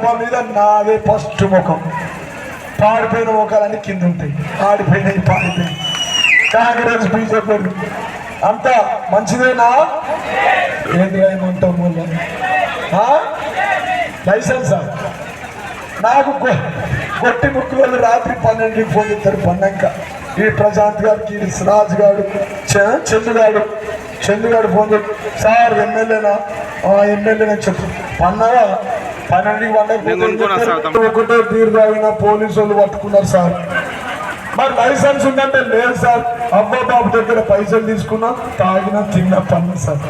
డబ్బా మీద నాదే ఫస్ట్ ముఖం. పాడిపోయిన ముఖాలన్నీ కింద ఉంటాయి. ఆడిపోయినాయి పాడిపోయి కాంగ్రెస్ బీజేపీ. అంతా మంచిదేనా? ఏంటి ఏమంటాం మళ్ళీ? లైసెన్సా? నాకు కొ- కొట్టి ముక్కులు రాత్రి పన్నెండుకి ఫోన్ చేస్తారు పన్నాక. ఈ ప్రశాంత్ గారు కీర్స్ రాజు గారు చందుగాడు చందుగాడు ఫోన్ చేసి సార్ ఎమ్మెల్యేనా? ఎమ్మెల్యేనా చెప్పు. పన్నగా బీరు తాగిన పోలీసు వాళ్ళు పట్టుకున్నారు సార్. మరి లైసెన్స్ ఉందంటే లేదు సార్. అబ్బా బాబు దగ్గర పైసలు తీసుకున్నా తాగినా తిన్నా పన్ను సార్.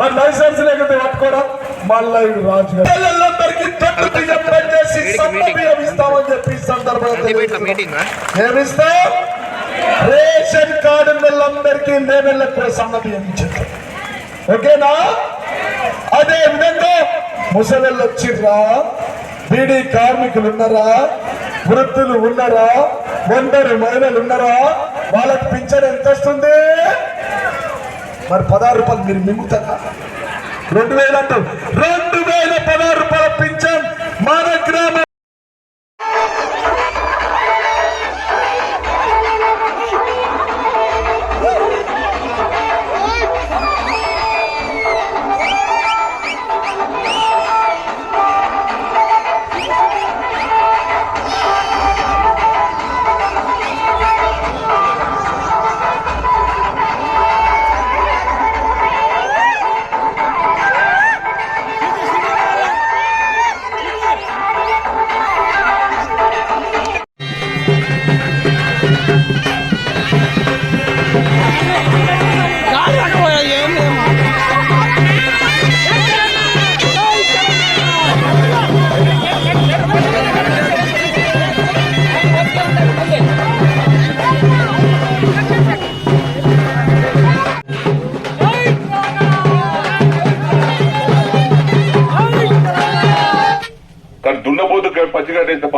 మరి లైసెన్స్ లేకపోతే పట్టుకోరా? మళ్ళా రాజు ఇస్తామని చెప్పి సందర్భంగా ఏమిస్తాం రేషన్ కార్డు వాళ్ళందరికీ బియ్యం ఇచ్చేస్తాం. ఓకేనా? అదే విధంగా ముసలిళ్ళు వచ్చిర్రా బీడీ కార్మికులు ఉన్నారా వృద్ధులు ఉన్నారా? ఒంటరి మహిళలు ఉన్నారా వాళ్ళకి పింఛన్ ఎంత వస్తుంది మరి పదహారు రూపాయలు మీరు మింగుతారా? రెండు వేలు అంటారు రెండు వేల పదహారు రూపాయల పింఛన్ మన గ్రామ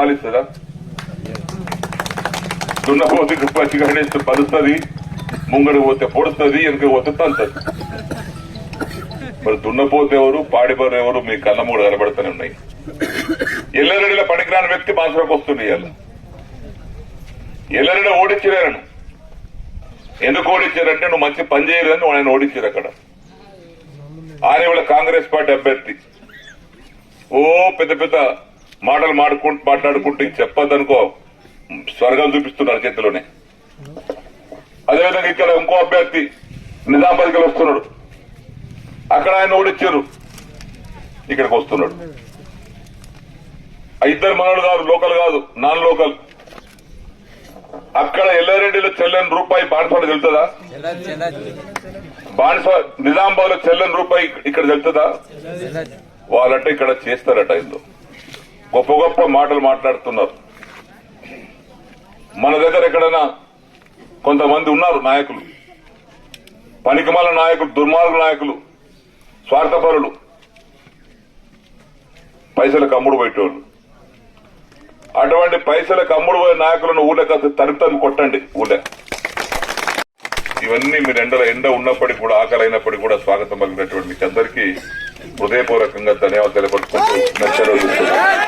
పాలిస్తుందా దున్నపోతుకి పచ్చిగడ్డేస్తే పలుస్తుంది ముంగడు పోతే పొడుస్తుంది వెనక పోతే తంతది. మరి దున్నపోతే ఎవరు పాడిబరు ఎవరు మీ కళ్ళ మూడు కనబడుతూనే ఉన్నాయి. ఎల్లరెడ్డిలో పనికిరాని వ్యక్తి బాసరకు వస్తుంది ఇవాళ ఎల్లరెడ్డి ఓడించలేరను ఎందుకు ఓడించారంటే నువ్వు మంచి పని చేయలేదని ఆయన ఓడించారు అక్కడ. ఆయన కాంగ్రెస్ పార్టీ అభ్యర్థి. ఓ పెద్ద పెద్ద మాటలు మాడుకుంటూ మాట్లాడుకుంటూ చెప్పొద్దనుకో స్వర్గం చూపిస్తున్నారు చేతిలోనే. అదేవిధంగా ఇక్కడ ఇంకో అభ్యర్థి నిజామాబాద్కి వస్తున్నాడు. అక్కడ ఆయన ఓడిచ్చారు. ఇక్కడికి వస్తున్నాడు. ఇద్దరు మనోడు కాదు లోకల్ కాదు నాన్ లోకల్. అక్కడ ఎల్లారెడ్డిలో చెల్లని రూపాయి బాన్సాడ తెలుతుందా బానిస నిజామాబాద్లో చెల్లని రూపాయి ఇక్కడ తెలుతుందా వాళ్ళంటే ఇక్కడ చేస్తారట ఇందులో. గొప్ప గొప్ప మాటలు మాట్లాడుతున్నారు. మన దగ్గర ఎక్కడైనా కొంతమంది ఉన్నారు నాయకులు. పనికిమాల నాయకులు దుర్మార్గ నాయకులు స్వార్థపరులు. పైసల కమ్ముడు పెట్టేవాళ్ళు అటువంటి పైసల కమ్ముడు పోయే నాయకులను ఊళ్ళో కాస్త తరితని కొట్టండి ఊళ్ళో. ఇవన్నీ మీరు ఎండల ఎండ ఉన్నప్పటికీ కూడా ఆకలి అయినప్పటికీ కూడా స్వాగతం పలికినటువంటి మీకు అందరికీ హృదయపూర్వకంగా ధన్యవాదాలు తెలియపరుచుకుంటూ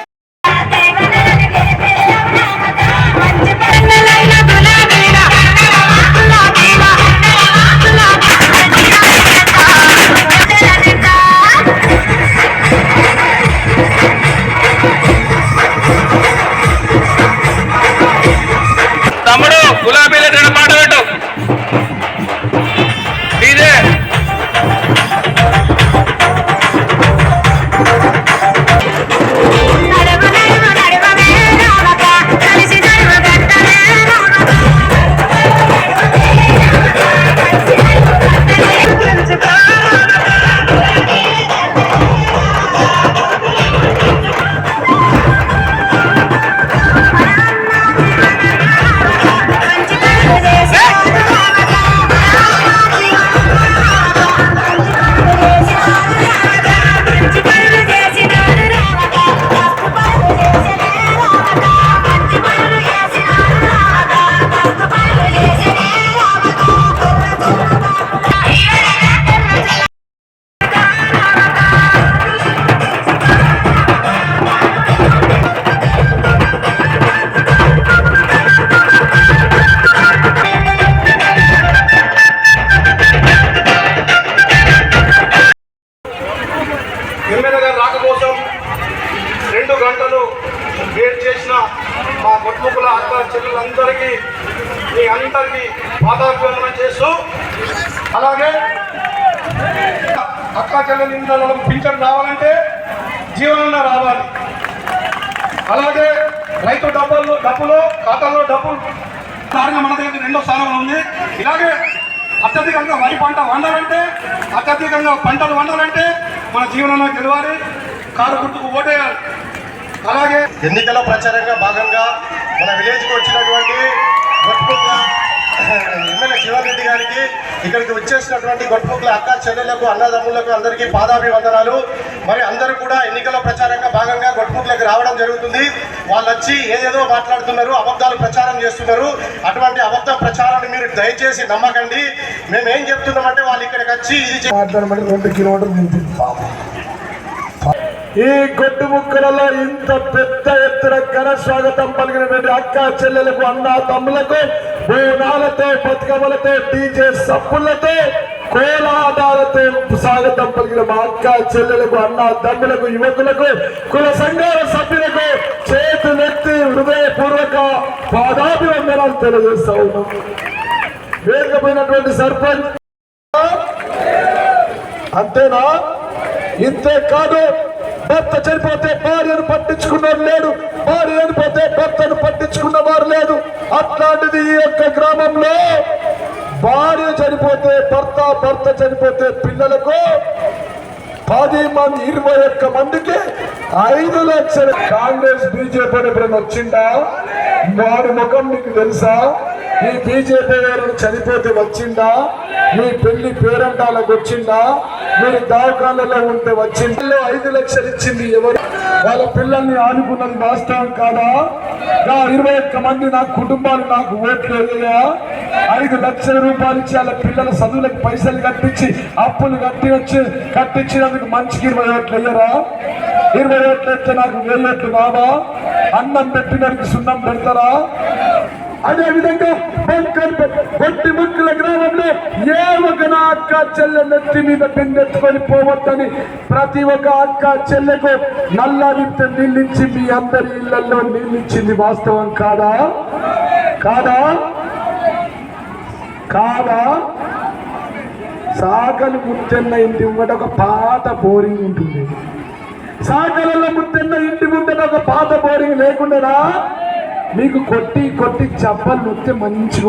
అందరికీ మీ అందరికీ పాదాభివందనం చేస్తూ అలాగే అక్క చెల్లెల పింఛన్ రావాలంటే జీవనంలో రావాలి. అలాగే రైతు డబ్బుల్లో డబ్బులు ఖాతాలో డబ్బులు కారణం మన దగ్గర రెండో స్థానంలో ఉంది. ఇలాగే అత్యధికంగా వరి పంట వండాలంటే అత్యధికంగా పంటలు వండాలంటే మన జీవనంలో గెలవాలి. కారు గుర్తుకు ఓటేయాలి. అలాగే ఎన్నికల ప్రచారంగా భాగంగా మన విలేజ్కి వచ్చినటువంటి గొట్టుముట్ల ఎమ్మెల్యే జీవన్ రెడ్డి గారికి ఇక్కడికి వచ్చేసినటువంటి గొట్టుముట్ల అక్క చెల్లెలకు అన్నదమ్ములకు అందరికీ పాదాభివందనాలు. మరి అందరూ కూడా ఎన్నికల ప్రచారంగా భాగంగా గొట్టుముట్లకు రావడం జరుగుతుంది. వాళ్ళు వచ్చి ఏదేదో మాట్లాడుతున్నారు అబద్ధాలు ప్రచారం చేస్తున్నారు. అటువంటి అబద్ధ ప్రచారాన్ని మీరు దయచేసి నమ్మకండి. మేము ఏం చెప్తున్నామంటే వాళ్ళు ఇక్కడికి వచ్చి ఇది మాట్లాడమని రెండు కిలోమీటర్లు ఈ గొడ్డు ముక్కలలో ఇంత పెద్ద ఎత్తున ఘన స్వాగతం పలికినటువంటి అక్క చెల్లెలకు అన్న తమ్ములకు బోనాలతో బతుకమ్మలతో డీజే సప్పులతో కోలాటాలతో స్వాగతం పలికిన మా అక్క చెల్లెలకు అన్న తమ్ములకు యువకులకు కుల సంఘాల సభ్యులకు చేతులెత్తి హృదయపూర్వక పాదాభివందనాలు తెలియజేస్తా ఉన్నాం. వేగపోయినటువంటి సర్పంచ్. అంతేనా? ఇంతే కాదు. భర్త చనిపోతే భార్యను పట్టించుకున్నవారు లేడు. భార్య చనిపోతే భర్తను పట్టించుకున్న వారు లేదు అట్లాంటిది ఈ యొక్క గ్రామంలో భార్య చనిపోతే భర్త భర్త చనిపోతే పిల్లలకు పది మంది ఇరవై ఒక్క మందికి ఐదు లక్షలు. కాంగ్రెస్ బీజేపీ ఎప్పుడైనా వచ్చిందా వారి ముఖం నీకు తెలుసా? ఈ బీజేపీ గారు చనిపోతే వచ్చిందా మీ పెళ్ళి పేరంటాలకు వచ్చిందా మీరు దవాఖానలో ఉంటే వచ్చింది. ఐదు లక్షలు ఇచ్చింది ఎవరు? వాళ్ళ పిల్లల్ని ఆనుకున్నది వాస్తవం కాదా? నా ఇరవై ఒక్క మంది నా కుటుంబాలు నాకు ఓట్లు ఐదు లక్షల రూపాయలు ఇచ్చి వాళ్ళ పిల్లల చదువులకు పైసలు కట్టించి అప్పులు కట్టి వచ్చి కట్టించినందుకు మంచికి ఇరవై ఓట్లు వేయరా? ఇరవై ఓట్లు అయితే నాకు వెయ్యి ఓట్లు రావా? అన్నం పెట్టినరికి సున్నం పెడతారా? అదే విధంగా బంకర్ కొట్టి ముక్కుల గ్రామంలో ఏ ఒక నా అక్క చెల్లె నెత్తి మీద పెండెత్తుకొని పోవద్దని ప్రతి ఒక్క అక్క చెల్లెకు నల్ల విత్త నిల్లించి మీ అందరి ఇళ్ళలో నిల్లించింది వాస్తవం కాదా? కాదా? కాదా? సాగలు ముత్తెన్న ఇంటి ముంగట ఒక పాత బోరింగ్ ఉంటుంది. సాకలలో ముత్తెన్న ఇంటి ముందట ఒక పాత బోరింగ్ లేకుండా మీకు కొట్టి కొట్టి చెప్పలు ముత్తే మంచిగా